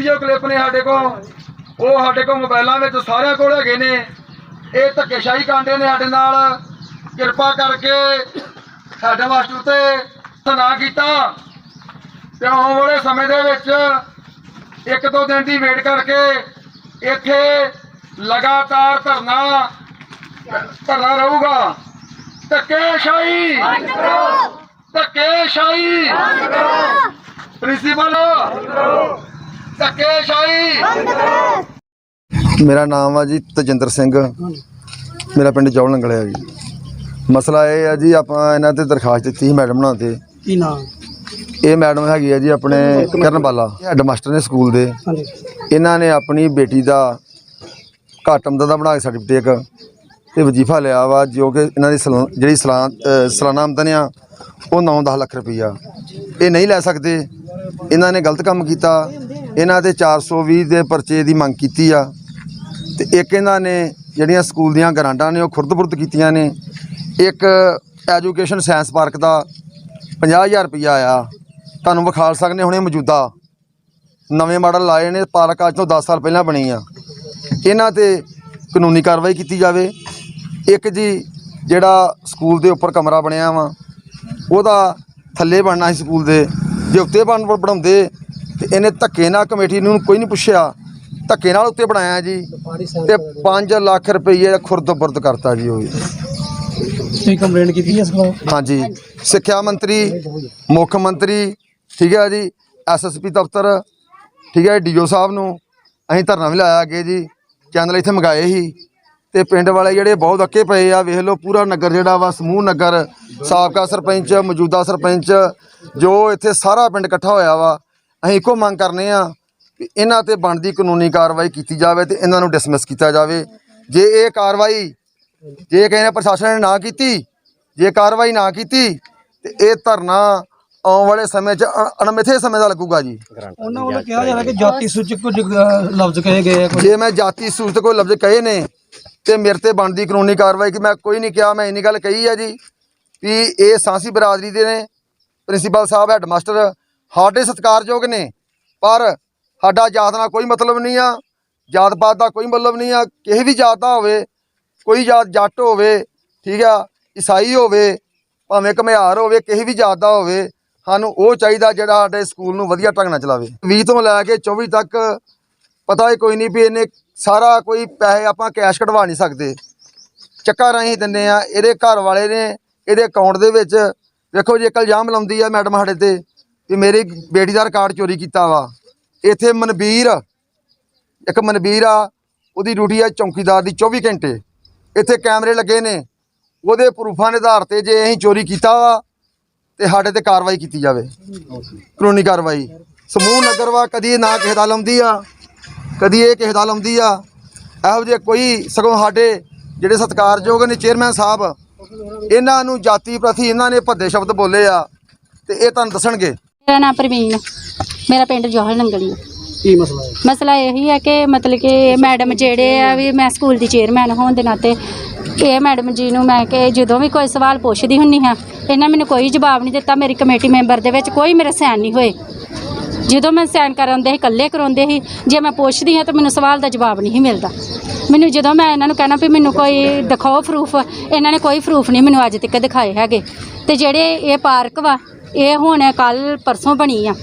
Video clip ਨੇ ਸਾਡੇ ਕੋਲ। ਉਹ ਸਾਡੇ ਕੋਲ ਮੋਬਾਈਲਾਂ ਵਿੱਚ ਸਾਰਿਆਂ ਕੋਲ ਹੈਗੇ ਨੇ। ਇਹ ਧੱਕੇਸ਼ਾਹੀ ਕਾਂਡੇ ਨੇ ਸਾਡੇ ਨਾਲ। ਕਿਰਪਾ ਕਰਕੇ ਸਾਡੇ ਮਾਸਟਰ ਤੇ ਸੁਣਾ ਕੀਤਾ। ਤੇ ਆਉਣ ਵਾਲੇ ਸਮੇਂ ਦੇ ਵਿੱਚ ਇੱਕ ਦੋ ਦਿਨ ਦੀ ਵੇਟ ਕਰਕੇ ਇੱਥੇ ਲਗਾਤਾਰ ਧਰਨਾ ਧਰਨਾ ਰਹੂਗਾ। ਧੱਕੇਸ਼ਾਹੀ! ਧੱਕੇਸ਼ਾਹੀ! ਪ੍ਰਿੰਸੀਪਲ! ਧੱਕੇਸ਼ਾਹੀ। ਮੇਰਾ ਨਾਮ ਆ ਜੀ ਤਜਿੰਦਰ ਸਿੰਘ। ਮੇਰਾ ਪਿੰਡ ਜੌਲ ਨੰਗਲਿਆ ਜੀ। ਮਸਲਾ ਇਹ ਆ ਜੀ ਆਪਾਂ ਇਹਨਾਂ ਤੇ ਦਰਖਾਸਤ ਦਿੱਤੀ ਸੀ ਮੈਡਮ ਨਾਲ ਤੇ। ਕੀ ਨਾਮ? ਇਹ ਮੈਡਮ ਹੈਗੀ ਆ ਜੀ ਆਪਣੇ ਕਰਨਬਾਲਾ। ਹੈਡ ਮਾਸਟਰ ਨੇ ਸਕੂਲ ਦੇ। ਇਹਨਾਂ ਨੇ ਆਪਣੀ ਬੇਟੀ ਦਾ ਘੱਟ ਆਮਦਨ ਦਾ ਬਣਾ ਕੇ ਸਰਟੀਫਿਕੇਟ ਤੇ ਵਜ਼ੀਫਾ ਲਿਆ ਵਾ ਜੋ ਕਿ ਇਹਨਾਂ ਦੀ ਜਿਹੜੀ ਸਾਲਾਨਾ ਆਮਦਨ ਆ ਉਹ 9-10 ਲੱਖ ਰੁਪਈਆ। ਇਹ ਨਹੀਂ ਲੈ ਸਕਦੇ। ਇਹਨਾਂ ਨੇ ਗਲਤ ਕੰਮ ਕੀਤਾ। ਇਹਨਾਂ ਤੇ 420 ਦੇ ਪਰਚੇ ਦੀ ਮੰਗ ਕੀਤੀ ਆ। ਤੇ ਇੱਕ ਇਹਨਾਂ ਨੇ ਜਿਹੜੀਆਂ ਸਕੂਲ ਦੀਆਂ ਗਰਾਂਡਾਂ ਨੇ ਉਹ ਖੁਰਦ-ਬੁਰਦ ਕੀਤੀਆਂ ਨੇ। ਇੱਕ ਐਜੂਕੇਸ਼ਨ ਸਾਇੰਸ ਪਾਰਕ ਦਾ 50000 ਰੁਪਈਆ ਆਇਆ। ਤੁਹਾਨੂੰ ਵਿਖਾਲ ਸਕਦੇ ਹੁਣੇ ਮੌਜੂਦਾ। ਨਵੇਂ ਮਾਡਲ ਲਾਏ ਨੇ, ਪਾਰਕ ਅੱਜ ਤੋਂ 10 ਸਾਲ ਪਹਿਲਾਂ ਬਣੀ ਆ। ਇਹਨਾਂ ਤੇ ਕਾਨੂੰਨੀ ਕਾਰਵਾਈ ਕੀਤੀ ਜਾਵੇ। ਇੱਕ ਜੀ ਜਿਹੜਾ ਸਕੂਲ ਦੇ ਉੱਪਰ ਕਮਰਾ ਬਣਿਆ ਵਾ, ਉਹਦਾ ਥੱਲੇ ਬਣਨਾ ਸੀ ਸਕੂਲ ਦੇ। ਜੇ ਉੱਤੇ ਬਣ ਬਣਾਉਂਦੇ ਤੇ ਇਹਨੇ ਧੱਕੇ ਨਾਲ ਕਮੇਟੀ ਨੂੰ ਕੋਈ ਨਹੀਂ ਪੁੱਛਿਆ। ਧੱਕੇ ਨਾਲ ਉੱਤੇ ਬਣਾਇਆ ਜੀ। ਤੇ 5 ਲੱਖ ਰੁਪਏ ਖੁਰਦ ਬੁਰਦ ਕਰਤਾ ਜੀ ਉਹ। ਤੁਸੀਂ ਕੰਪਲੇਂਟ ਕੀਤੀ ਇਸ ਬਾਰੇ? ਹਾਂਜੀ। ਸਿੱਖਿਆ ਮੰਤਰੀ ਮੁੱਖ ਮੰਤਰੀ ਠੀਕ ਹੈ ਜੀ ਐਸਐਸਪੀ ਦਫ਼ਤਰ ਠੀਕ ਹੈ ਡੀਓ ਸਾਹਿਬ ਨੂੰ ਅਸੀਂ ਧਰਨਾ ਵੀ ਲਾਇਆ ਅੱਗੇ ਜੀ ਚੈਨਲ ਇੱਥੇ ਮੰਗਾਏ ਸੀ। ਤੇ ਪਿੰਡ ਵਾਲੇ ਜਿਹੜੇ ਬਹੁਤ ਅੱਕੇ ਪਏ ਆ ਵੇਖ ਲਓ ਪੂਰਾ ਨਗਰ ਜਿਹੜਾ ਵਾ ਸਮੂਹ ਨਗਰ ਸਾਬਕਾ ਸਰਪੰਚ ਮੌਜੂਦਾ ਸਰਪੰਚ ਜੋ ਇੱਥੇ ਸਾਰਾ ਪਿੰਡ ਇਕੱਠਾ ਹੋਇਆ ਵਾ ਅਸੀਂ ਇੱਕੋ ਮੰਗ ਕਰਨੇ ਆ ਕਿ ਇਹਨਾਂ ਤੇ ਬਣਦੀ ਕਾਨੂੰਨੀ ਕਾਰਵਾਈ ਕੀਤੀ ਜਾਵੇ ਤੇ ਇਹਨਾਂ ਨੂੰ ਡਿਸਮਿਸ ਕੀਤਾ ਜਾਵੇ। ਜੇ ਇਹ ਕਾਰਵਾਈ ਜੇ ਕਿਸੇ ਨੇ ਪ੍ਰਸ਼ਾਸਨ ਨੇ ਨਾ ਕੀਤੀ ਜੇ ਕਾਰਵਾਈ ਨਾ ਕੀਤੀ ਤੇ ਇਹ ਧਰਨਾ ਆਉਣ ਵਾਲੇ ਸਮੇਂ 'ਚ ਅਣ- ਅਣਮਿੱਥੇ ਸਮੇਂ ਦਾ ਲੱਗੂਗਾ ਜੀ। ਉਹਨਾਂ ਵੱਲੋਂ ਕਿਹਾ ਜਾ ਰਿਹਾ ਕਿ ਜਾਤੀ ਸੂਚਕ ਕੁਝ ਅਹ, ਲਫ਼ਜ਼ ਕਹੇ ਗਏ ਆ ਜੇ ਮੈਂ ਜਾਤੀ ਸੂਚਤ ਕੋਈ ਲਫ਼ਜ਼ ਕਹੇ ਨੇ ਤੇ ਮੇਰੇ ਤੇ ਬਣਦੀ ਕਾਨੂੰਨੀ ਕਾਰਵਾਈ ਕਿ ਮੈਂ ਕੋਈ ਨਹੀਂ ਕਿਹਾ ਮੈਂ ਇੰਨੀ ਗੱਲ ਕਹੀ ਹੈ ਜੀ ਵੀ ਇਹ ਸਾਂਸੀ ਬਰਾਦਰੀ ਦੇ ਨੇ ਪ੍ਰਿੰਸੀਪਲ ਸਾਹਿਬ ਹੈਡ ਮਾਸਟਰ ਸਾਡੇ ਸਤਿਕਾਰਯੋਗ ਨੇ, ਪਰ ਸਾਡਾ ਜਾਤ ਨਾਲ ਕੋਈ ਮਤਲਬ ਨਹੀਂ ਆ, ਜਾਤ ਪਾਤ ਦਾ ਕੋਈ ਮਤਲਬ ਨਹੀਂ ਆ, ਕਿਸੇ ਵੀ ਜਾਤ ਦਾ ਹੋਵੇ, ਕੋਈ ਜਾਤ ਜੱਟ ਹੋਵੇ, ਠੀਕ ਆ, ਈਸਾਈ ਹੋਵੇ, ਭਾਵੇਂ ਘਮਿਆਰ ਹੋਵੇ, ਕਿਸੇ ਵੀ ਜਾਤ ਦਾ ਹੋਵੇ, ਸਾਨੂੰ ਉਹ ਚਾਹੀਦਾ ਜਿਹੜਾ ਸਾਡੇ ਸਕੂਲ ਨੂੰ ਵਧੀਆ ਢੰਗ ਨਾਲ ਚਲਾਵੇ। 20 ਤੋਂ ਲੈ ਕੇ 24 ਤੱਕ ਪਤਾ ਹੀ ਕੋਈ ਨਹੀਂ ਵੀ ਇਹਨੇ ਸਾਰਾ ਕੋਈ ਪੈਸੇ ਆਪਾਂ ਕੈਸ਼ ਕਢਵਾ ਨਹੀਂ ਸਕਦੇ। ਚੱਕਾ ਰਾਹੀਂ ਦਿੰਨੇ ਆ, ਇਹਦੇ ਘਰ ਵਾਲੇ ਨੇ, ਇਹਦੇ ਅਕਾਊਂਟ ਦੇ ਵਿੱਚ ਵੇਖੋ ਜੇ, ਇੱਕ ਇਲਜ਼ਾਮ ਲਾਉਂਦੀ ਆ ਮੈਡਮ ਸਾਡੇ ਤੇ ਵੀ ਮੇਰੀ ਬੇਟੀ ਦਾ ਰਿਕਾਰਡ ਚੋਰੀ ਕੀਤਾ ਵਾ। ਇੱਥੇ ਮਨਵੀਰ ਇੱਕ ਮਨਵੀਰ ਆ, ਉਹਦੀ ਡਿਊਟੀ ਆ ਚੌਕੀਦਾਰ ਦੀ 24 ਘੰਟੇ। ਇੱਥੇ ਕੈਮਰੇ ਲੱਗੇ ਨੇ। ਉਹਦੇ ਪ੍ਰੂਫਾਂ ਦੇ ਆਧਾਰ ਤੇ ਜੇ ਅਸੀਂ ਚੋਰੀ ਕੀਤਾ ਵਾ, ਤੇ ਸਾਡੇ ਤੇ ਕਾਰਵਾਈ ਕੀਤੀ ਜਾਵੇ। ਕਾਨੂੰਨੀ ਕਾਰਵਾਈ। ਸਮੂਹ ਨਗਰ ਵਾ, ਕਦੀ ਇਹ ਨਾ ਕਿਸੇ ਦਾ ਲਾਉਂਦੀ ਆ, ਕਦੀ ਇਹ ਕਿਸੇ ਦਾ ਲਾਉਂਦੀ ਆ। ਇਹੋ ਜਿਹੇ ਕੋਈ ਸਗੋਂ ਸਾਡੇ ਜਿਹੜੇ ਸਤਿਕਾਰਯੋਗ ਨੇ ਚੇਅਰਮੈਨ ਸਾਹਿਬ, ਇਹਨਾਂ ਨੂੰ ਜਾਤੀ ਪ੍ਰਤੀ ਇਹਨਾਂ ਨੇ ਭੱਦੇ ਸ਼ਬਦ ਬੋਲੇ ਆ, ਤੇ ਇਹ ਤੁਹਾਨੂੰ ਦੱਸਣਗੇ। ਮੇਰਾ ਨਾਮ ਪ੍ਰਵੀਨ ਮੇਰਾ ਪਿੰਡ ਜੋਹਲ ਨੰਗਲੀ ਹੈ ਕੀ ਮਸਲਾ ਹੈ? ਮਸਲਾ ਇਹੀ ਹੈ ਕਿ ਮਤਲਬ ਕਿ ਮੈਡਮ ਜਿਹੜੇ ਆ ਵੀ ਮੈਂ ਸਕੂਲ ਦੀ ਚੇਅਰਮੈਨ ਹੋਣ ਦੇ ਨਾਤੇ ਇਹ ਮੈਡਮ ਜੀ ਨੂੰ ਮੈਂ ਕਿ ਜਦੋਂ ਵੀ ਕੋਈ ਸਵਾਲ ਪੁੱਛਦੀ ਹੁੰਨੀ ਹਾਂ ਇਹਨਾਂ ਮੈਨੂੰ ਕੋਈ ਜਵਾਬ ਨਹੀਂ ਦਿੱਤਾ ਮੇਰੀ ਕਮੇਟੀ ਮੈਂਬਰ ਦੇ ਵਿੱਚ ਕੋਈ ਮੇਰੇ ਸਾਈਨ ਨਹੀਂ ਹੋਏ। ਜਦੋਂ ਮੈਂ ਸਾਈਨ ਕਰਾਉਂਦੇ ਸੀ ਇਕੱਲੇ ਕਰਾਉਂਦੇ ਸੀ ਜੇ ਮੈਂ ਪੁੱਛਦੀ ਹਾਂ ਤਾਂ ਮੈਨੂੰ ਸਵਾਲ ਦਾ ਜਵਾਬ ਨਹੀਂ ਸੀ ਮਿਲਦਾ। ਮੈਨੂੰ ਜਦੋਂ ਮੈਂ ਇਹਨਾਂ ਨੂੰ ਕਹਿਣਾ ਵੀ ਮੈਨੂੰ ਕੋਈ ਦਿਖਾਓ ਪ੍ਰੂਫ ਇਹਨਾਂ ਨੇ ਕੋਈ ਪ੍ਰੂਫ ਨਹੀਂ ਮੈਨੂੰ ਅੱਜ ਤੱਕ ਦਿਖਾਏ ਹੈਗੇ। ਤੇ ਜਿਹੜੇ ਇਹ ਪਾਰਕ ਵਾ ਇਹ ਹੁਣ ਕੱਲ ਪਰਸੋਂ ਬਣੀ ਆ।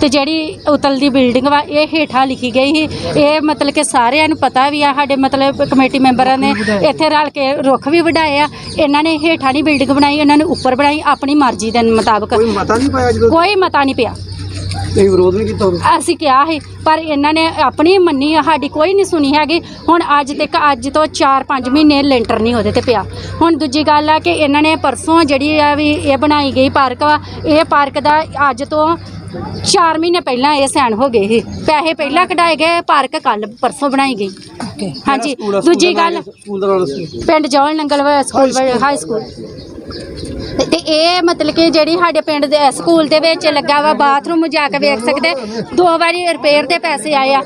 ਤੇ ਜਿਹੜੀ ਉਤਲ ਦੀ ਬਿਲਡਿੰਗ ਵਾ ਇਹ ਹੇਠਾਂ ਲਿਖੀ ਗਈ ਸੀ। ਇਹ ਮਤਲਬ ਕਿ ਸਾਰਿਆਂ ਨੂੰ ਪਤਾ ਵੀ ਆ ਸਾਡੇ ਮਤਲਬ ਕਮੇਟੀ ਮੈਂਬਰਾਂ ਨੇ ਇੱਥੇ ਰਲ ਕੇ ਰੁੱਖ ਵੀ ਵਢਾਏ ਆ। ਇਹਨਾਂ ਨੇ ਹੇਠਾਂ ਨਹੀਂ ਬਿਲਡਿੰਗ ਬਣਾਈ ਇਹਨਾਂ ਨੇ ਉੱਪਰ ਬਣਾਈ ਆਪਣੀ ਮਰਜ਼ੀ ਦੇ ਮੁਤਾਬਕ। ਕੋਈ ਮਤਾ ਨਹੀਂ ਪਾਇਆ ਕੋਈ ਮਤਾ ਨਹੀਂ ਪਿਆ। ਤੁਸੀਂ ਵਿਰੋਧ ਨਹੀਂ ਕੀਤਾ ਉਦੋਂ? ਅਸੀਂ ਕਿਹਾ ਸੀ ਪਰ ਇਹਨਾਂ ਨੇ ਆਪਣੀ ਮੰਨੀ ਆ ਸਾਡੀ ਕੋਈ ਨਹੀਂ ਸੁਣੀ ਹੈਗੀ। ਹੁਣ ਅੱਜ ਤੱਕ ਅੱਜ ਤੋਂ 4-5 ਮਹੀਨੇ ਲੈਂਟਰ ਨਹੀਂ ਉਹਦੇ ਤੇ ਪਿਆ। ਹੁਣ ਦੂਜੀ ਗੱਲ ਆ ਕਿ ਇਹਨਾਂ ਨੇ ਪਰਸੋਂ ਜਿਹੜੀ ਆ ਵੀ ਇਹ ਬਣਾਈ ਗਈ ਪਾਰਕ ਵਾ ਇਹ ਪਾਰਕ ਦਾ ਅੱਜ ਤੋਂ 4 ਮਹੀਨੇ ਪਹਿਲਾਂ ਇਹ ਸਾਈਨ ਹੋ ਗਏ ਸੀ। ਪੈਸੇ ਪਹਿਲਾਂ ਕਢਾਏ ਗਏ ਪਾਰਕ ਕੱਲ ਪਰਸੋਂ ਬਣਾਈ ਗਈ। ਹਾਂਜੀ ਸਕੂਲ ਆ, ਸਕੂਲ ਦੂਜੀ ਦਾ ਗੱਲ ਨਾਮ- ਸਕੂਲ ਦਾ ਨਾਮ ਦੱਸੋ। ਪਿੰਡ ਜੌਲ ਨੰਗਲ ਵਾ ਸਕੂਲ ਹਾਈ ਸਕੂਲ ਤੇ- ਇਹ ਮਤਲਬ ਕਿ ਜਿਹੜੀ ਸਾਡੇ ਪਿੰਡ ਦੇ ਸਕੂਲ ਦੇ ਵਿੱਚ ਲੱਗਾ ਵਾ ਬਾਥਰੂਮ ਜਾ ਕੇ ਵੇਖ ਸਕਦੇ। ਦੋ ਵਾਰੀ ਰਿਪੇਅਰ ਦੇ ਪੈਸੇ ਆਏ ਆ।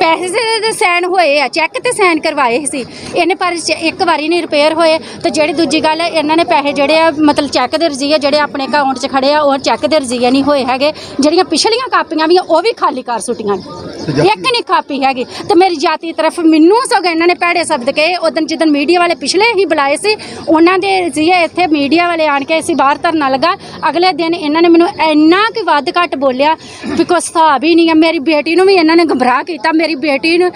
ਪੈਸੇ ਦੇ ਸਾਈਨ ਹੋਏ ਆ ਚੈੱਕ ਤੇ ਸਾਈਨ ਕਰਵਾਏ ਸੀ। ਇਹਨੇ ਪਰ ਇੱਕ ਵਾਰੀ ਨਹੀਂ ਰਿਪੇਅਰ ਹੋਏ। ਤੇ ਜਿਹੜੀ ਦੂਜੀ ਗੱਲ ਹੈ, ਇਹਨਾਂ ਨੇ ਪੈਸੇ ਜਿਹੜੇ ਆ ਮਤਲਬ ਚੈੱਕ ਦੇ ਰਜ਼ੀਏ ਜਿਹੜੇ ਆਪਣੇ ਅਕਾਊਂਟ 'ਚ ਖੜੇ ਆ ਉਹ ਚੈੱਕ ਦੇ ਰਜ਼ੀਏ ਨਹੀਂ ਹੋਏ ਹੈਗੇ। ਜਿਹੜੀਆਂ ਪਿਛਲੀਆਂ ਕਾਪੀਆਂ ਵੀ ਉਹ ਵੀ ਖਾਲੀ ਕਰ ਸੁੱਟੀਆਂ। ਇੱਕ ਨਹੀਂ ਕਾਪੀ ਹੈਗੀ। ਤੇ ਮੇਰੀ ਜਾਤੀ ਤਰਫ ਮੈਨੂੰ ਸਗੋਂ ਇਹਨਾਂ ਨੇ ਭੈੜੇ ਸ਼ਬਦ ਕਹੇ। ਉਦੋਂ ਜਦੋਂ ਮੀਡੀਆ ਵਾਲੇ ਪਿਛਲੇ ਹੀ ਬੁਲਾਏ ਸੀ ਉਹਨਾਂ ਦੇ ਰਜ਼ੀਏ ਇੱਥੇ ਮੀਡੀਆ ਵਾਲੇ ਆਣ ਕੇ ਅਸੀਂ ਬਾਹਰ ਧਰਨਾ ਲੱਗਾ। ਅਗਲੇ ਦਿਨ ਇਹਨਾਂ ਨੇ ਮੈਨੂੰ ਇੰਨਾ ਕਿ ਵੱਧ ਘੱਟ ਬੋਲਿਆ ਵੀ ਕੋਈ ਹਿਸਾਬ ਹੀ ਨਹੀਂ ਆ। ਮੇਰੀ ਬੇਟੀ ਨੂੰ ਵੀ ਇਹਨਾਂ ਨੇ ਗੰਭਰਾ ਕੀਤਾ। ਮੇਰੀ ਬੇਟੀ ਨੂੰ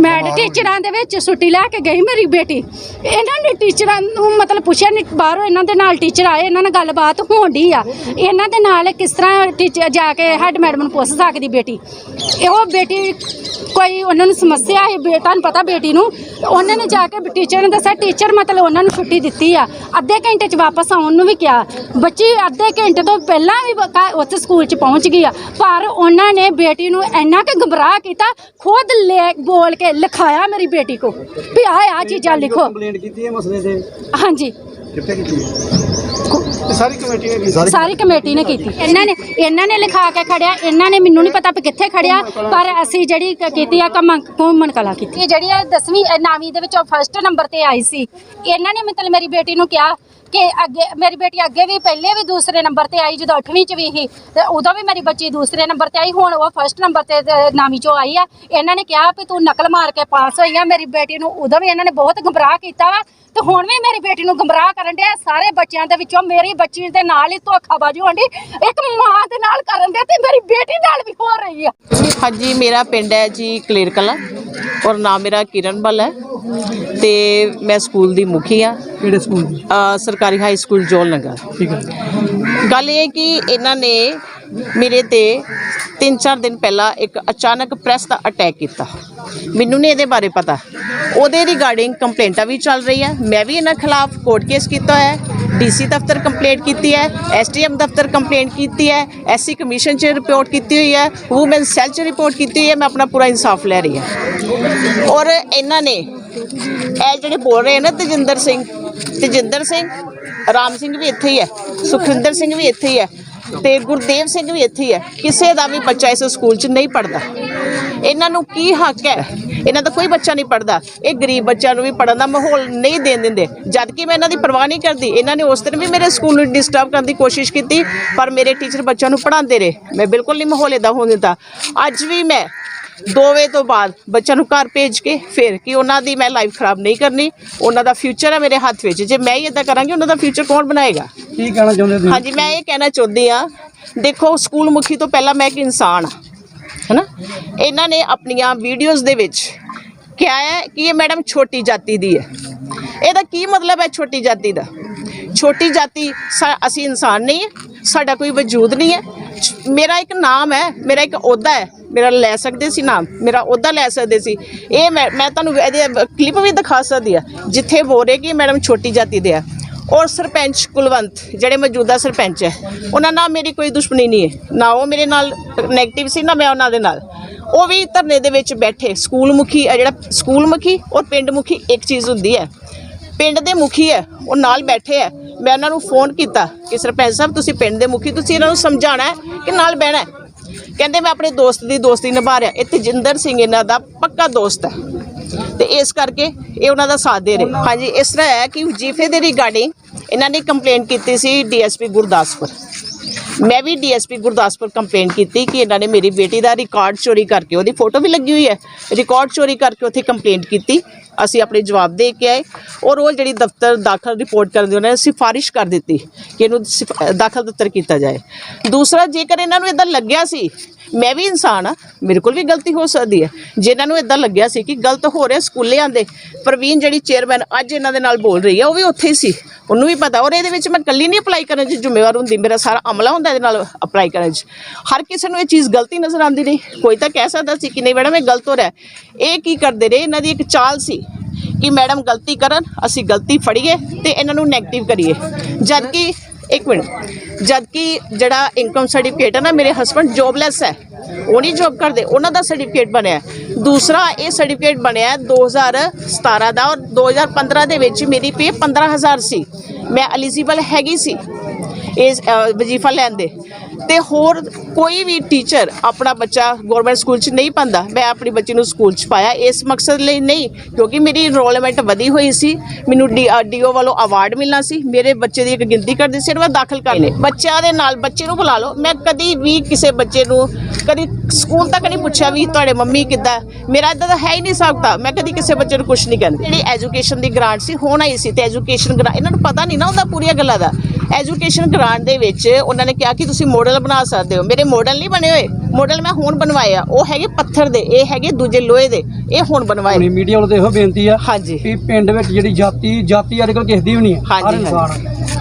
ਮੈਡ ਟੀਚਰਾਂ ਦੇ ਵਿੱਚ ਛੁੱਟੀ ਲੈ ਕੇ ਗਈ ਮੇਰੀ ਬੇਟੀ। ਇਹਨਾਂ ਨੇ ਟੀਚਰਾਂ ਨੂੰ ਮਤਲਬ ਪੁੱਛਿਆ ਨਹੀਂ ਬਾਹਰੋਂ ਇਹਨਾਂ ਦੇ ਨਾਲ ਟੀਚਰ ਆਏ ਇਹਨਾਂ ਨਾਲ ਗੱਲਬਾਤ ਹੋਣ ਆ। ਇਹਨਾਂ ਦੇ ਨਾਲ ਕਿਸ ਤਰ੍ਹਾਂ ਟੀਚਰ ਜਾ ਕੇ ਹੈਡ ਮੈਡਮ ਨੂੰ ਪੁੱਛ ਸਕਦੀ ਬੇਟੀ। ਇਹ ਉਹ ਬੇਟੀ ਕੋਈ ਉਹਨਾਂ ਨੂੰ ਸਮੱਸਿਆ ਹੈ? ਬੇਟਾ ਨੂੰ ਪਤਾ ਬੇਟੀ ਨੂੰ। ਉਹਨਾਂ ਨੇ ਜਾ ਕੇ ਟੀਚਰ ਨੂੰ ਦੱਸਿਆ ਟੀਚਰ ਮਤਲਬ ਉਹਨਾਂ ਨੂੰ ਛੁੱਟੀ ਦਿੱਤੀ ਆ। ਅੱਧੇ ਘੰਟੇ 'ਚ ਵਾਪਸ ਆਉਣ ਨੂੰ ਵੀ ਕਿਹਾ। ਬੱਚੀ ਅੱਧੇ ਘੰਟੇ ਤੋਂ ਪਹਿਲਾਂ ਵੀ ਉੱਥੇ ਸਕੂਲ 'ਚ ਪਹੁੰਚ ਗਈ ਆ। ਪਰ ਉਹਨਾਂ ਨੇ ਬੇਟੀ ਨੂੰ ਇੰਨਾ ਕਿ ਗੁੰਮਰਾਹ ਕੀਤਾ ਖੁਦ ਲੈ ਬੋਲ ਕੇ ਲਿਖਾਇਆ ਮੇਰੀ ਬੇਟੀ ਕੋ ਵੀ ਆ ਆ ਚੀਜ਼ਾਂ ਲਿਖੋ। ਕੰਪਲੇਂਟ ਕੀਤੀ ਹੈ ਮਸਲੇ ਤੇ? ਹਾਂਜੀ। ਕਿੱਥੇ ਕੀਤੀ ਸਾਰੀ ਕਮੇਟੀ ਨੇ ਕੀਤੀ? ਸਾਰੀ ਕਮੇਟੀ ਨੇ ਕੀਤੀ। ਇਹਨਾਂ ਨੇ ਇਹਨਾਂ ਨੇ ਲਿਖਾ ਕੇ ਖੜਿਆ। ਇਹਨਾਂ ਨੇ ਮੈਨੂੰ ਨਹੀਂ ਪਤਾ ਵੀ ਕਿੱਥੇ ਖੜਿਆ ਪਰ ਅਸੀਂ ਜਿਹੜੀ ਕ- ਕੀਤੀ ਆ ਕਮਨ ਘੁੰਮਣ ਕਲਾ ਕੀਤੀ। ਇਹ ਜਿਹੜੀ ਆ 10ਵੀਂ 9ਵੀਂ ਦੇ ਵਿੱਚੋਂ ਫਸਟ ਨੰਬਰ ਤੇ ਆਈ ਸੀ। ਇਹਨਾਂ ਨੇ ਮਤਲਬ ਮੇਰੀ ਬੇਟੀ ਨੂੰ ਕਿਹਾ ਕਿ ਅੱਗੇ ਮੇਰੀ ਬੇਟੀ ਅੱਗੇ ਵੀ ਪਹਿਲੇ ਵੀ ਦੂਸਰੇ ਨੰਬਰ ਤੇ ਆਈ ਜਦੋਂ 8ਵੀਂ ਚ ਵੀ ਸੀ ਤੇ ਉਦੋਂ ਵੀ ਮੇਰੀ ਬੱਚੀ ਦੂਸਰੇ ਨੰਬਰ ਤੇ ਆਈ ਹੁਣ ਉਹ ਫਸਟ ਨੰਬਰ ਤੇ 9ਵੀਂ ਚੋਂ ਆਈ ਆ। ਇਹਨਾਂ ਨੇ ਕਿਹਾ ਵੀ ਤੂੰ ਨਕਲ ਮਾਰ ਕੇ ਪਾਸ ਹੋਈ ਆ। ਮੇਰੀ ਬੇਟੀ ਨੂੰ ਉਦੋਂ ਵੀ ਇਹਨਾਂ ਨੇ ਬਹੁਤ ਗੁੰਮਰਾਹ ਕੀਤਾ ਵਾ ਤੇ ਹੁਣ ਵੀ ਮੇਰੀ ਬੇਟੀ ਨੂੰ ਗੁੰਮਰਾਹ ਕਰਨ ਡਿਆ। ਸਾਰੇ ਬੱਚਿਆਂ ਦੇ ਵਿੱਚੋਂ ਮੇਰੀ ਬੱਚੀ ਦੇ ਨਾਲ ਹੀ ਧੋਖਾਬਾਜ਼ੀ ਹੋਣੀ ਇੱਕ ਮਾਂ ਦੇ ਨਾਲ ਕਰਨ ਡਿਆ ਤੇ ਮੇਰੀ ਬੇਟੀ ਨਾਲ ਵੀ ਹੋ ਰਹੀ ਆ। ਹਾਂਜੀ ਮੇਰਾ ਪਿੰਡ ਹੈ ਜੀ ਕਲੇਰ ਕਲਾਂ ਔਰ ਨਾਮ ਮੇਰਾ ਕਿਰਨ ਬਲ ਹੈ ਤੇ ਮੈਂ ਸਕੂਲ ਦੀ ਮੁਖੀ ਆ ਕਿਹੜੇ ਸਕੂਲ ਦੀ? ਸਰਕਾਰੀ ਹਾਈ ਸਕੂਲ ਜੋਲ ਨਗਰ। ਠੀਕ ਹੈ। ਗੱਲ ਇਹ ਕਿ ਇਹਨਾਂ ਨੇ ਮੇਰੇ ਤੇ 3-4 ਦਿਨ ਪਹਿਲਾਂ ਇੱਕ ਅਚਾਨਕ ਪ੍ਰੈਸ ਦਾ ਅਟੈਕ ਕੀਤਾ। ਮੈਨੂੰ ਨਹੀਂ ਇਹਦੇ ਬਾਰੇ ਪਤਾ। ਉਹਦੇ ਰਿਗਾਰਡਿੰਗ ਕੰਪਲੇਂਟਾਂ ਵੀ ਚੱਲ ਰਹੀ ਹੈ ਮੈਂ ਵੀ ਇਹਨਾਂ ਖਿਲਾਫ ਕੋਰਟ ਕੇਸ ਕੀਤਾ ਹੈ। ਡੀਸੀ ਦਫ਼ਤਰ ਕੰਪਲੇਂਟ ਕੀਤੀ ਹੈ। ਐਸਟੀਐਮ ਦਫ਼ਤਰ ਕੰਪਲੇਂਟ ਕੀਤੀ ਹੈ। ਐਸਸੀ ਕਮਿਸ਼ਨ 'ਚ ਰਿਪੋਰਟ ਕੀਤੀ ਹੋਈ ਹੈ। ਵੂਮਨ ਸੈੱਲ 'ਚ ਰਿਪੋਰਟ ਕੀਤੀ ਹੋਈ ਹੈ। ਮੈਂ ਆਪਣਾ ਪੂਰਾ ਇਨਸਾਫ ਲੈ ਰਹੀ ਹਾਂ। ਔਰ ਇਹਨਾਂ ਨੇ ਇਹ ਜਿਹੜੇ ਬੋਲ ਰਹੇ ਨੇ ਤਜਿੰਦਰ ਸਿੰਘ ਤਜਿੰਦਰ ਸਿੰਘ, ਰਾਮ ਸਿੰਘ ਵੀ ਇੱਥੇ ਹੀ ਹੈ। ਸੁਖਵਿੰਦਰ ਸਿੰਘ ਵੀ ਇੱਥੇ ਹੀ ਹੈ। ਤੇ ਗੁਰਦੇਵ ਸਿੰਘ ਵੀ ਇੱਥੇ ਹੀ ਹੈ। ਕਿਸੇ ਦਾ ਵੀ ਬੱਚਾ ਇਸ ਸਕੂਲ 'ਚ ਨਹੀਂ ਪੜਦਾ ਇਹਨਾਂ ਨੂੰ ਕੀ ਹੱਕ ਹੈ? ਇਹਨਾਂ ਦਾ ਕੋਈ ਬੱਚਾ ਨਹੀਂ ਪੜਦਾ ਇਹ ਗਰੀਬ ਬੱਚਿਆਂ ਨੂੰ ਵੀ ਪੜਨ ਦਾ ਮਾਹੌਲ ਨਹੀਂ ਦੇਣ ਦਿੰਦੇ। ਜਦ ਕਿ ਮੈਂ ਇਹਨਾਂ ਦੀ ਪਰਵਾਹ ਨਹੀਂ ਕਰਦੀ, ਇਹਨਾਂ ਨੇ ਉਸ ਦਿਨ ਵੀ ਮੇਰੇ ਸਕੂਲ ਨੂੰ ਡਿਸਟਰਬ ਕਰਨ ਦੀ ਕੋਸ਼ਿਸ਼ ਕੀਤੀ, ਪਰ ਮੇਰੇ ਟੀਚਰ ਬੱਚਿਆਂ ਨੂੰ ਪੜਾਉਂਦੇ ਰਹੇ। ਮੈਂ ਬਿਲਕੁਲ ਨਹੀਂ ਮਾਹੌਲ ਇਦਾਂ ਹੋਣ ਦਿੱਤਾ। ਅੱਜ ਵੀ ਮੈਂ 2 ਵਜੇ ਤੋਂ ਬਾਅਦ ਬੱਚਿਆਂ ਨੂੰ ਘਰ ਭੇਜ ਕੇ ਫਿਰ ਕਿ ਉਹਨਾਂ ਦੀ ਮੈਂ ਲਾਈਫ ਖਰਾਬ ਨਹੀਂ ਕਰਨੀ ਉਹਨਾਂ ਦਾ ਫਿਊਚਰ ਹੈ ਮੇਰੇ ਹੱਥ ਵਿੱਚ। ਜੇ ਮੈਂ ਹੀ ਇਦਾਂ ਕਰਾਂਗੀ ਉਹਨਾਂ ਦਾ ਫਿਊਚਰ ਕੌਣ ਬਣਾਏਗਾ? ਕੀ ਕਹਿਣਾ ਚਾਹੁੰਦੇ ਤੁਸੀਂ? ਹਾਂਜੀ ਮੈਂ ਇਹ ਕਹਿਣਾ ਚਾਹੁੰਦੀ ਆ ਦੇਖੋ ਸਕੂਲ ਮੁਖੀ ਤੋਂ ਪਹਿਲਾਂ ਮੈਂ ਇੱਕ ਇਨਸਾਨ ਆ ਹੈਨਾ? ਇਹਨਾਂ ਨੇ ਆਪਣੀਆਂ ਵੀਡੀਓਜ਼ ਦੇ ਵਿੱਚ ਕਿਹਾ ਹੈ ਕਿ ਇਹ ਮੈਡਮ ਛੋਟੀ ਜਾਤੀ ਦੀ ਹੈ। ਇਹਦਾ ਕੀ ਮਤਲਬ ਹੈ ਛੋਟੀ ਜਾਤੀ ਦਾ? ਛੋਟੀ ਜਾਤੀ ਅਸੀਂ ਇਨਸਾਨ ਨਹੀਂ ਹੈ ਸਾਡਾ ਕੋਈ ਵਜੂਦ ਨਹੀਂ ਹੈ। ਮੇਰਾ ਇੱਕ ਨਾਮ ਹੈ, ਮੇਰਾ ਇੱਕ ਅਹੁਦਾ ਹੈ, ਮੇਰਾ ਲੈ ਸਕਦੇ ਸੀ ਨਾਮ, ਮੇਰਾ ਅਹੁਦਾ ਲੈ ਸਕਦੇ ਸੀ। ਇਹ ਮੈਂ ਮੈਂ ਤੁਹਾਨੂੰ ਇਹਦੇ ਕਲਿੱਪ ਵੀ ਦਿਖਾ ਸਕਦੀ ਆ ਜਿੱਥੇ ਬੋਲ ਰਹੇ ਕਿ ਮੈਡਮ ਛੋਟੀ ਜਾਤੀ ਦੇ ਆ। ਔਰ ਸਰਪੰਚ ਕੁਲਵੰਤ, ਜਿਹੜੇ ਮੌਜੂਦਾ ਸਰਪੰਚ ਹੈ, ਉਹਨਾਂ ਨਾਲ ਮੇਰੀ ਕੋਈ ਦੁਸ਼ਮਣੀ ਨਹੀਂ ਹੈ। ਨਾ ਉਹ ਮੇਰੇ ਨਾਲ ਨੈਗੇਟਿਵ ਸੀ, ਨਾ ਮੈਂ ਉਹਨਾਂ ਦੇ ਨਾਲ। ਉਹ ਵੀ ਧਰਨੇ ਦੇ ਵਿੱਚ ਬੈਠੇ ਸਕੂਲ ਮੁਖੀ ਆ ਜਿਹੜਾ ਸਕੂਲ ਮੁਖੀ ਔਰ ਪਿੰਡ ਮੁਖੀ ਇੱਕ ਚੀਜ਼ ਹੁੰਦੀ ਹੈ। ਪਿੰਡ ਦੇ ਮੁਖੀ ਹੈ, ਉਹ ਨਾਲ ਬੈਠੇ ਹੈ। ਮੈਂ ਉਹਨਾਂ ਨੂੰ ਫੋਨ ਕੀਤਾ ਕਿ ਸਰਪੰਚ ਸਾਹਿਬ, ਤੁਸੀਂ ਪਿੰਡ ਦੇ ਮੁਖੀ, ਤੁਸੀਂ ਇਹਨਾਂ ਨੂੰ ਸਮਝਾਉਣਾ ਕਿ ਨਾਲ ਬਹਿਣਾ ਕਹਿੰਦੇ ਮੈਂ ਆਪਣੇ ਦੋਸਤ ਦੀ ਦੋਸਤੀ ਨਿਭਾ ਰਿਹਾ। ਇਹ ਤਜਿੰਦਰ ਸਿੰਘ ਇਹਨਾਂ ਦਾ ਪੱਕਾ ਦੋਸਤ ਹੈ। ਤੇ ਇਸ ਕਰਕੇ ਇਹ ਉਹਨਾਂ ਦਾ ਸਾਥ ਦੇ ਰਹੇ। ਹਾਂਜੀ, ਇਸ ਤਰ੍ਹਾਂ ਹੈ ਕਿ ਜੀਫੇ ਦੇ ਰਿਗਾਰਡਿੰਗ ਇਹਨਾਂ ਨੇ ਕੰਪਲੇਂਟ ਕੀਤੀ ਸੀ ਡੀਐਸਪੀ ਗੁਰਦਾਸਪੁਰ। ਮੈਂ ਵੀ ਡੀਐਸਪੀ ਗੁਰਦਾਸਪੁਰ ਕੰਪਲੇਂਟ ਕੀਤੀ ਕਿ ਇਹਨਾਂ ਨੇ ਮੇਰੀ ਬੇਟੀ ਦਾ ਰਿਕਾਰਡ ਚੋਰੀ ਕਰਕੇ ਉਹਦੀ ਫੋਟੋ ਵੀ ਲੱਗੀ ਹੋਈ ਹੈ। ਰਿਕਾਰਡ ਚੋਰੀ ਕਰਕੇ ਉੱਥੇ ਕੰਪਲੇਂਟ ਕੀਤੀ। ਅਸੀਂ ਆਪਣੇ ਜਵਾਬ ਦੇ ਕੇ ਆਏ। ਔਰ ਉਹ ਜਿਹੜੀ ਦਫ਼ਤਰ ਦਾਖਲ ਰਿਪੋਰਟ ਕਰਨ ਦੀ ਉਹਨਾਂ ਨੇ ਸਿਫਾਰਿਸ਼ ਕਰ ਦਿੱਤੀ ਕਿ ਇਹਨੂੰ ਸਿਫ- ਦਾਖਲ ਦਫ਼ਤਰ ਕੀਤਾ ਜਾਏ। ਦੂਸਰਾ, ਜੇਕਰ ਇਹਨਾਂ ਨੂੰ ਇਦਾਂ ਲੱਗਿਆ ਸੀ ਮੈਂ ਵੀ ਇਨਸਾਨ ਆ, ਮੇਰੇ ਕੋਲ ਵੀ ਗਲਤੀ ਹੋ ਸਕਦੀ ਹੈ। ਜੇ ਨੂੰ ਇਦਾਂ ਲੱਗਿਆ ਸੀ ਕਿ ਗਲਤ ਹੋ ਰਿਹਾ ਸਕੂਲਿਆਂ ਦੇ ਪ੍ਰਵੀਨ ਜਿਹੜੀ ਚੇਅਰਮੈਨ ਅੱਜ ਇਹਨਾਂ ਦੇ ਨਾਲ ਬੋਲ ਰਹੀ ਹੈ, ਉਹ ਵੀ ਉੱਥੇ ਹੀ ਸੀ। ਉਹਨੂੰ ਵੀ ਪਤਾ, ਔਰ ਇਹਦੇ ਵਿੱਚ ਮੈਂ ਇਕੱਲੀ ਨਹੀਂ ਅਪਲਾਈ ਕਰਨ 'ਚ ਜ਼ਿੰਮੇਵਾਰ ਹੁੰਦੀ, ਮੇਰਾ ਸਾਰਾ ਅਮਲਾ ਹੁੰਦਾ ਇਹਦੇ ਨਾਲ ਅਪਲਾਈ ਕਰਨ 'ਚ। ਹਰ ਕਿਸੇ ਨੂੰ ਇਹ ਚੀਜ਼ ਗਲਤੀ ਨਜ਼ਰ ਆਉਂਦੀ ਨਹੀਂ। ਕੋਈ ਤਾਂ ਕਹਿ ਸਕਦਾ ਸੀ ਕਿ ਨਹੀਂ ਮੈਡਮ, ਇਹ ਗਲਤ ਹੋ ਰਿਹਾ ਇਹ ਕੀ ਕਰਦੇ ਰਹੇ? ਇਹਨਾਂ ਦੀ ਇੱਕ ਚਾਲ ਸੀ ਕਿ ਮੈਡਮ ਗਲਤੀ ਕਰਨ, ਅਸੀਂ ਗਲਤੀ ਫੜੀਏ ਤੇ ਇਹਨਾਂ ਨੂੰ ਨੈਗੇਟਿਵ ਕਰੀਏ। ਜਦ ਕਿ ਇੱਕ ਮਿੰਟ ਜਦਕਿ ਜਿਹੜਾ ਇਨਕਮ ਸਰਟੀਫਿਕੇਟ ਹੈ ਨਾ, ਮੇਰੇ ਹਸਬੰਡ ਜੋਬਲੈਸ ਹੈ। ਉਹ ਨਹੀਂ ਜੋਬ ਕਰਦੇ, ਉਹਨਾਂ ਦਾ ਸਰਟੀਫਿਕੇਟ ਬਣਿਆ ਦੂਸਰਾ, ਇਹ ਸਰਟੀਫਿਕੇਟ ਬਣਿਆ ਹੈ 2017 ਦਾ ਔਰ 2015 ਦੇ ਵਿੱਚ ਮੇਰੀ ਪੇ 15000 ਸੀ। ਮੈਂ ਐਲੀਜੀਬਲ ਹੈਗੀ ਸੀ ਇਸ ਵਜ਼ੀਫਾ ਲੈਣ ਦੇ। ਤੇ ਹੋਰ ਕੋਈ ਵੀ ਟੀਚਰ ਆਪਣਾ ਬੱਚਾ ਗਵਰਨਮੈਂਟ ਸਕੂਲ 'ਚ ਨਹੀਂ ਪਾਉਂਦਾ, ਮੈਂ ਆਪਣੀ ਬੱਚੀ ਨੂੰ ਸਕੂਲ 'ਚ ਪਾਇਆ। ਇਸ ਮਕਸਦ ਲਈ ਨਹੀਂ, ਕਿਉਂਕਿ ਮੇਰੀ ਇਨਰੋਲਮੈਂਟ ਵਧੀ ਹੋਈ ਸੀ, ਮੈਨੂੰ ਡੀਓ ਵੱਲੋਂ ਅਵਾਰਡ ਮਿਲਣਾ ਸੀ, ਮੇਰੇ ਬੱਚੇ ਦੀ ਇੱਕ ਗਿਣਤੀ ਕਰਦੀ ਸੀ ਮੈਂ ਦਾਖਲ ਕਰ ਲਏ ਬੱਚਿਆਂ ਦੇ ਨਾਲ ਬੱਚੇ ਨੂੰ ਬੁਲਾ ਲਓ। ਮੈਂ ਕਦੀ ਵੀ ਕਿਸੇ ਬੱਚੇ ਨੂੰ, ਕਦੀ ਸਕੂਲ ਤੱਕ ਨਹੀਂ ਪੁੱਛਿਆ ਵੀ ਤੁਹਾਡੇ ਮੰਮੀ ਕਿੱਦਾਂ ਮੇਰਾ ਇਦਾਂ ਦਾ ਹੈ ਹੀ ਨਹੀਂ ਸਕਦਾ ਮੈਂ ਕਦੀ ਕਿਸੇ ਬੱਚੇ ਨੂੰ ਕੁਝ ਨਹੀਂ ਕਹਿੰਦੀ। ਜਿਹੜੀ ਐਜੂਕੇਸ਼ਨ ਦੀ ਗ੍ਰਾਂਟ ਸੀ, ਹੋਣਾ ਹੀ ਸੀ ਤੇ ਐਜੂਕੇਸ਼ਨ ਗ੍ਰਾਂਟ ਇਹਨਾਂ ਨੂੰ ਪਤਾ ਨਹੀਂ ਨਾ ਹੁੰਦਾ ਪੂਰੀਆਂ ਗੱਲਾਂ ਦਾ। ਐਜੂਕੇਸ਼ਨ ਗ੍ਰਾਂਟ ਦੇ ਵਿੱਚ ਉਹਨਾਂ ਨੇ ਕਿਹਾ ਕਿ ਤੁਸੀਂ ਮੋਡਲ ਬਣਾ ਸਕਦੇ ਹੋ। ਮੇਰੇ ਮਾਡਲ ਨਹੀਂ ਬਣੇ ਹੋਏ। ਮਾਡਲ ਮੈਂ ਹੁਣ ਬਣਵਾਏ ਆ। ਉਹ ਹੈਗੇ ਪੱਥਰ ਦੇ ਇਹ ਹੈਗੇ ਦੂਜੇ ਲੋਹੇ ਦੇ। ਇਹ ਹੁਣ ਬਣਵਾਏ। ਮੀਡੀਆ ਵੱਲੋਂ ਤਾਂ ਇਹੋ ਬੇਨਤੀ ਆ ਹਾਂਜੀ। ਵੀ ਪਿੰਡ ਵਿੱਚ ਜਿਹੜੀ ਜਾਤੀ ਜਾਤੀ ਅੱਜ ਕੱਲ੍ਹ ਕਿਸੇ ਦੀ ਵੀ ਨਹੀਂ ਹੈ। ਹਰ ਹਾਂਜੀ, ਇਨਸਾਨ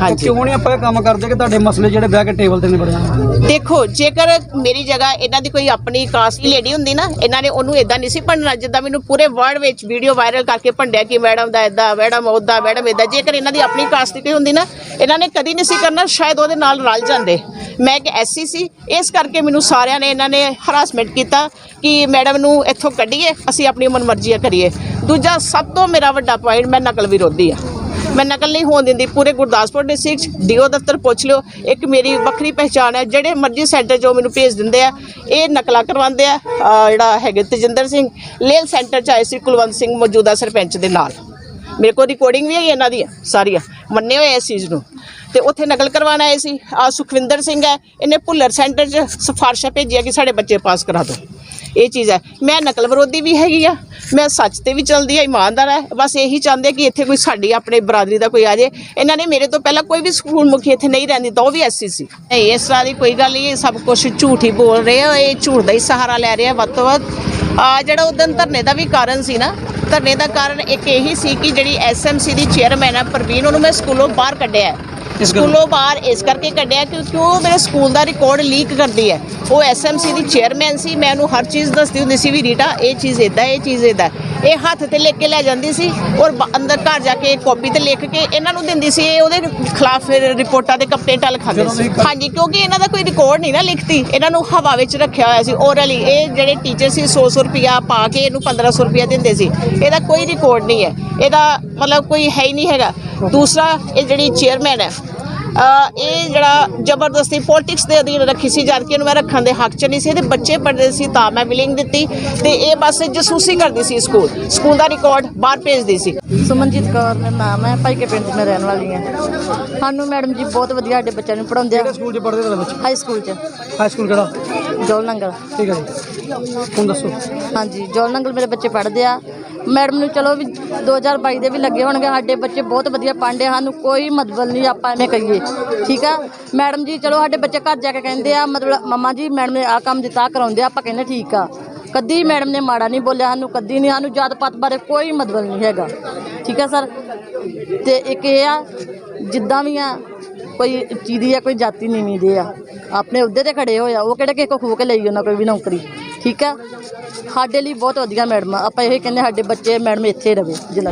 ਹਾਂਜੀ। ਕਿਉਂ ਨਹੀਂ ਆਪਾਂ ਇਹ ਕੰਮ ਕਰਦੇ ਕਿ ਤੁਹਾਡੇ ਮਸਲੇ ਜਿਹੜੇ ਬਹਿ ਕੇ ਟੇਬਲ ਤੇ ਨਿਬੜ ਜਾਣ? ਦੇਖੋ ਜੇਕਰ ਮੇਰੀ ਜਗ੍ਹਾ ਇਹਨਾਂ ਦੀ ਕੋਈ ਆਪਣੀ ਕਾਸਟ ਦੀ ਲੇਡੀ ਹੁੰਦੀ ਨਾ ਇਹਨਾਂ ਨੇ ਉਹਨੂੰ ਇਦਾਂ ਨਹੀਂ ਸੀ ਭੰਡਣਾ ਜਿੱਦਾਂ ਮੈਨੂੰ ਪੂਰੇ ਵਰਲਡ ਵਿੱਚ ਵੀਡੀਓ ਵਾਇਰਲ ਕਰਕੇ ਭੰਡਿਆ ਕਿ ਮੈਡਮ ਦਾ ਇਦਾਂ ਮੈਡਮ ਉਹਦਾ ਮੈਡਮ ਇਦਾਂ ਜੇਕਰ ਇਹਨਾਂ ਦੀ ਆਪਣੀ ਕਾਸਟ ਦੀ ਕੋਈ ਹੁੰਦੀ ਨਾ ਇਹਨਾਂ ਨੇ ਕਦੀ ਨਹੀਂ ਸੀ ਕਰਨਾ ਸ਼ਾਇਦ ਉਹਦੇ ਨਾਲ ਰਲ ਜਾਂਦੇ। ਮੈਂ ਇੱਕ ਐਸਸੀ ਸੀ ਇਸ ਕਰਕੇ ਮੈਨੂੰ ਸਾਰਿਆਂ ਨੇ ਇਹਨਾਂ ਨੇ ਹਰਾਸਮੈਂਟ ਕੀਤਾ ਕਿ ਮੈਡਮ ਨੂੰ ਇੱਥੋਂ ਕੱਢੀਏ ਅਸੀਂ ਆਪਣੀ ਮਨਮਰਜ਼ੀਆਂ ਕਰੀਏ। ਦੂਜਾ ਸਭ ਤੋਂ ਮੇਰਾ ਵੱਡਾ ਪੁਆਇੰਟ ਮੈਂ ਨਕਲ ਵਿਰੋਧੀ ਆ। ਮੈਂ ਨਕਲ ਨਹੀਂ ਹੋਣ ਦਿੰਦੀ, ਪੂਰੇ ਗੁਰਦਾਸਪੁਰ ਡਿਸਟ੍ਰਿਕਟ ਡੀਓ ਦਫ਼ਤਰ ਪੁੱਛ ਲਿਓ, ਇੱਕ ਮੇਰੀ ਵੱਖਰੀ ਪਹਿਚਾਣ ਹੈ, ਜਿਹੜੇ ਮਰਜ਼ੀ ਸੈਂਟਰ 'ਚੋਂ ਮੈਨੂੰ ਭੇਜ ਦਿੰਦੇ ਆ, ਇਹ ਨਕਲਾਂ ਕਰਵਾਉਂਦੇ ਆ ਜਿਹੜਾ ਹੈਗੇ ਤਜਿੰਦਰ ਸਿੰਘ ਲੇਲ ਸੈਂਟਰ 'ਚ ਆਏ ਸੀ ਕੁਲਵੰਤ ਸਿੰਘ ਮੌਜੂਦਾ ਸਰਪੰਚ ਦੇ ਨਾਲ। ਮੇਰੇ ਕੋਲ ਰਿਕਾਰਡਿੰਗ ਵੀ ਹੈ ਇਹਨਾਂ ਦੀਆਂ ਸਾਰੀਆਂ, ਮੰਨੇ ਹੋਏ ਇਸ ਚੀਜ਼ ਨੂੰ। ਤੇ ਉੱਥੇ ਨਕਲ ਕਰਵਾਉਣ ਆਏ ਸੀ ਆ ਸੁਖਵਿੰਦਰ ਸਿੰਘ ਹੈ, ਇਹਨੇ ਭੁੱਲਰ ਸੈਂਟਰ 'ਚ ਸਿਫਾਰਸ਼ਾਂ ਭੇਜੀਆਂ ਕਿ ਸਾਡੇ ਬੱਚੇ ਪਾਸ ਕਰਾ ਦਿਓ। ਇਹ ਚੀਜ਼ ਹੈ। ਮੈਂ ਨਕਲ ਵਿਰੋਧੀ ਵੀ ਹੈਗੀ ਆ। ਮੈਂ ਸੱਚ ਤੇ ਵੀ ਚੱਲਦੀ ਆ, ਇਮਾਨਦਾਰ ਹੈ ਬਸ ਇਹੀ ਚਾਹੁੰਦੇ ਕਿ ਇੱਥੇ ਕੋਈ ਸਾਡੀ ਆਪਣੇ ਬਰਾਦਰੀ ਦਾ ਕੋਈ ਆ ਜੇ ਇਹਨਾਂ ਨੇ ਮੇਰੇ ਤੋਂ ਪਹਿਲਾਂ ਕੋਈ ਵੀ ਸਕੂਲ ਮੁਖੀ ਇੱਥੇ ਨਹੀਂ ਰਹਿੰਦੀ ਤਾਂ ਉਹ ਵੀ ਐਸੀ ਸੀ ਨਹੀਂ, ਇਸ ਤਰ੍ਹਾਂ ਦੀ ਕੋਈ ਗੱਲ ਨਹੀਂ। ਇਹ ਸਭ ਕੁਝ ਝੂਠ ਹੀ ਬੋਲ ਰਹੇ ਆ। ਇਹ ਝੂਠ ਦਾ ਹੀ ਸਹਾਰਾ ਲੈ ਰਿਹਾ ਵੱਧ ਤੋਂ ਵੱਧ। ਆ ਜਿਹੜਾ ਉਦੋਂ ਧਰਨੇ ਦਾ ਵੀ ਕਾਰਨ ਸੀ ਨਾ, ਧਰਨੇ ਦਾ ਕਾਰਨ ਇੱਕ ਇਹੀ ਸੀ ਕਿ ਜਿਹੜੀ ਐਸਐਮਸੀ ਦੀ ਚੇਅਰਮੈਨ ਹੈ ਪ੍ਰਵੀਨ, ਉਹਨੂੰ ਮੈਂ ਸਕੂਲੋਂ ਬਾਹਰ ਕੱਢਿਆ। ਸਕੂਲੋਂ ਬਾਹਰ ਇਸ ਕਰਕੇ ਕੱਢਿਆ ਕਿਉਂਕਿ ਉਹ ਮੇਰੇ ਸਕੂਲ ਦਾ ਰਿਕਾਰਡ ਲੀਕ ਕਰਦੀ ਹੈ। ਉਹ ਐਸਐਮਸੀ ਦੀ ਚੇਅਰਮੈਨ ਸੀ ਮੈਂ ਉਹਨੂੰ ਹਰ ਚੀਜ਼ ਦੱਸਦੀ ਹੁੰਦੀ ਸੀ ਵੀ ਰੀਟਾ ਇਹ ਚੀਜ਼ ਇਦਾਂ ਇਹ ਚੀਜ਼ ਇਦਾਂ ਇਹ ਹੱਥ ਤੇ ਲਿਖ ਕੇ ਲੈ ਜਾਂਦੀ ਸੀ ਔਰ ਅੰਦਰ ਘਰ ਜਾ ਕੇ ਕਾਪੀ ਤੇ ਲਿਖ ਕੇ ਇਹਨਾਂ ਨੂੰ ਦਿੰਦੀ ਸੀ ਇਹ ਉਹਦੇ ਖਿਲਾਫ ਫਿਰ ਰਿਪੋਰਟਾਂ ਤੇ ਕੰਪਲੇਂਟਾਂ ਲਿਖਾਉਂਦੇ ਸੀ। ਹਾਂਜੀ ਕਿਉਂਕਿ ਇਹਨਾਂ ਦਾ ਕੋਈ ਰਿਕਾਰਡ ਨਹੀਂ ਨਾ ਲਿਖਤੀ ਇਹਨਾਂ ਨੂੰ ਹਵਾ ਵਿੱਚ ਰੱਖਿਆ ਹੋਇਆ ਸੀ। ਓਰਲੀ ਇਹ ਜਿਹੜੇ ਟੀਚਰ ਸੀ 100 ਰੁਪਿਆ ਪਾ ਕੇ ਇਹਨੂੰ 1500 ਰੁਪਿਆ ਦਿੰਦੇ ਸੀ। ਇਹਦਾ ਕੋਈ ਰਿਕਾਰਡ ਨਹੀਂ ਹੈ। ਇਹਦਾ ਮਤਲਬ ਕੋਈ ਹੈ ਹੀ ਨਹੀਂ ਹੈਗਾ। ਦੂਸਰਾ ਇਹ ਜਿਹੜੀ ਚੇਅਰਮੈਨ ਹੈ ਇਹ ਜਿਹੜਾ ਜ਼ਬਰਦਸਤੀ ਪੋਲਿਟਿਕਸ ਦੇ ਅਧੀਨ ਰੱਖੀ ਸੀ ਜਦ ਕਿ ਇਹਨੂੰ ਮੈਂ ਰੱਖਣ ਦੇ ਹੱਕ 'ਚ ਨਹੀਂ ਸੀ ਇਹਦੇ ਬੱਚੇ ਪੜ੍ਹਦੇ ਸੀ ਤਾਂ ਮੈਂ ਵਿਲਿੰਗ ਦਿੱਤੀ ਤੇ ਇਹ ਬਸ ਜਸੂਸੀ ਕਰਦੀ ਸੀ ਸਕੂਲ। ਸਕੂਲ ਦਾ ਰਿਕਾਰਡ ਬਾਹਰ ਭੇਜਦੀ ਸੀ। ਸੁਮਨਜੀਤ ਕੌਰ ਮੇਰਾ ਨਾਮ ਹੈ ਭਾਈ ਕੇ ਪਿੰਡ 'ਚ ਮੈਂ ਰਹਿਣ ਵਾਲੀ ਹਾਂ। ਸਾਨੂੰ ਮੈਡਮ ਜੀ ਬਹੁਤ ਵਧੀਆ ਸਾਡੇ ਬੱਚਿਆਂ ਨੂੰ ਪੜਾਉਂਦੇ ਆ। ਕਿਹੜੇ ਸਕੂਲ 'ਚ ਪੜ੍ਹਦੇ ਤੁਹਾਡੇ ਬੱਚੇ? ਹਾਈ ਸਕੂਲ 'ਚ। ਹਾਈ ਸਕੂਲ ਕਿਹੜਾ? ਜੋਲ ਨੰਗਲ। ਠੀਕ ਹੈ ਜੀ। ਹੁਣ ਦੱਸੋ। ਹਾਂਜੀ ਜੋਲ ਨੰਗਲ ਮੇਰੇ ਬੱਚੇ ਪੜ੍ਹਦੇ ਆ। ਮੈਡਮ ਨੂੰ ਚਲੋ ਵੀ 2022 ਦੇ ਵੀ ਲੱਗੇ ਹੋਣਗੇ, ਸਾਡੇ ਬੱਚੇ ਬਹੁਤ ਵਧੀਆ ਪੜ੍ਹਦੇ ਆ ਸਾਨੂੰ ਕੋਈ ਮਤਲਬ ਨਹੀਂ ਆਪਾਂ ਐਵੇਂ ਕਹੀਏ, ਠੀਕ ਆ? ਮੈਡਮ ਜੀ ਚਲੋ ਸਾਡੇ ਬੱਚੇ ਘਰ ਜਾ ਕੇ ਕਹਿੰਦੇ ਆ, ਮਤਲਬ ਮੰਮਾ ਜੀ ਮੈਡਮ ਨੇ ਆਹ ਕੰਮ ਦਿੱਤਾ, ਆਹ ਕਰਾਉਂਦੇ ਆ, ਆਪਾਂ ਕਹਿੰਦੇ ਠੀਕ ਆ। ਕਦੀ ਮੈਡਮ ਨੇ ਮਾੜਾ ਨਹੀਂ ਬੋਲਿਆ ਸਾਨੂੰ, ਕਦੀ ਨਹੀਂ, ਸਾਨੂੰ ਜਾਤ ਪਾਤ ਬਾਰੇ ਕੋਈ ਮਤਲਬ ਨਹੀਂ ਹੈਗਾ, ਠੀਕ ਆ ਸਰ? ਤੇ ਇੱਕ ਇਹ ਆ, ਜਿੱਦਾਂ ਵੀ ਆ, ਕੋਈ ਉੱਚੀ ਦੀ ਆ ਕੋਈ ਜਾਤੀ ਨੀਵੀਂ ਦੇ ਆ, ਆਪਣੇ ਉਹਦੇ ਤੇ ਖੜੇ ਹੋਏ ਆ, ਉਹ ਕਿਹੜੇ ਕਿਸੇ ਕੋ ਖੋ ਕੇ ਲਈ ਉਹਨਾਂ ਕੋਈ ਵੀ ਨੌਕਰੀ? ਠੀਕ ਆ ਸਾਡੇ ਲਈ ਬਹੁਤ ਵਧੀਆ ਮੈਡਮ ਆ। ਆਪਾਂ ਇਹ ਕਹਿੰਦੇ ਸਾਡੇ ਬੱਚੇ ਮੈਡਮ ਇੱਥੇ ਰਵੇ ਜਿੰਨਾ